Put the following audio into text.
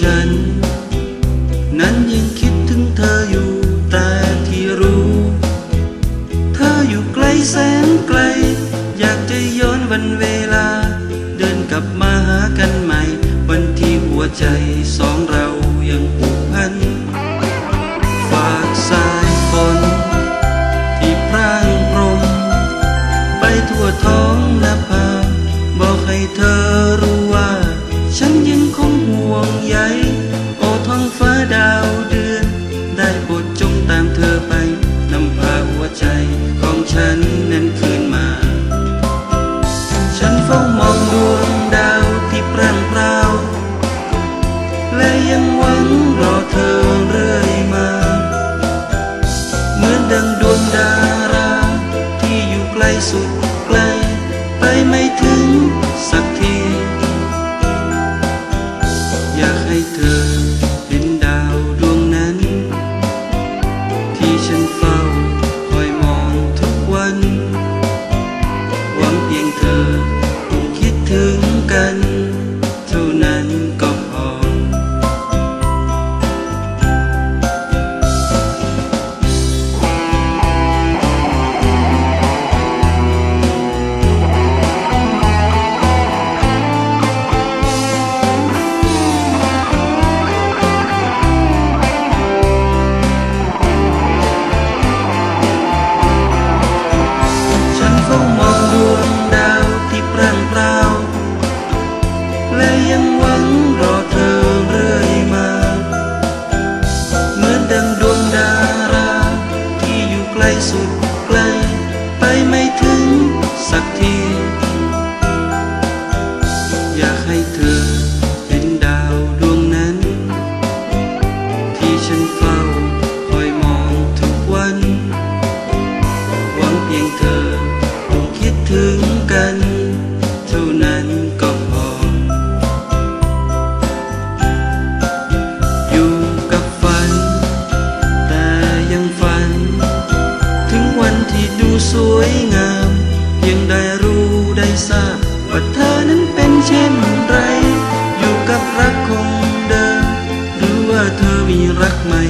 ฉัน นั้นยังคิดถึงเธออยู่แต่ที่รู้ เธออยู่ไกลแสนไกล อยากจะย้อนวันเวลา เดินกลับมาหากันใหม่ วันที่หัวใจสองเรายังผูกพัน ฝากสายฝนที่พรางพรม ไปทั่วท้องนภาบอกให้เธอรู้ว่า ฉันยังคง ใยโอท้องฟ้าดาวเดือน ได้โปรดจงตามเธอไปนำพาหัวใจของฉันนั้นคืนมา ฉันเฝ้ามองดวงดาวที่ปร่างเปล่าและยังหวังรอเธอเรื่อยมา เหมือนดังดวงดารา ที่อยู่ไกลสุดไกล ไปไม่ถึงสัก อยากให้เธอ ยังฝัน ถึงวันที่ดูสวยงาม เพียงได้รู้ได้ทราบว่าเธอนั้นเป็นเช่นไร อยู่กับรักคงเดิมหรือว่าเธอมีรักใหม่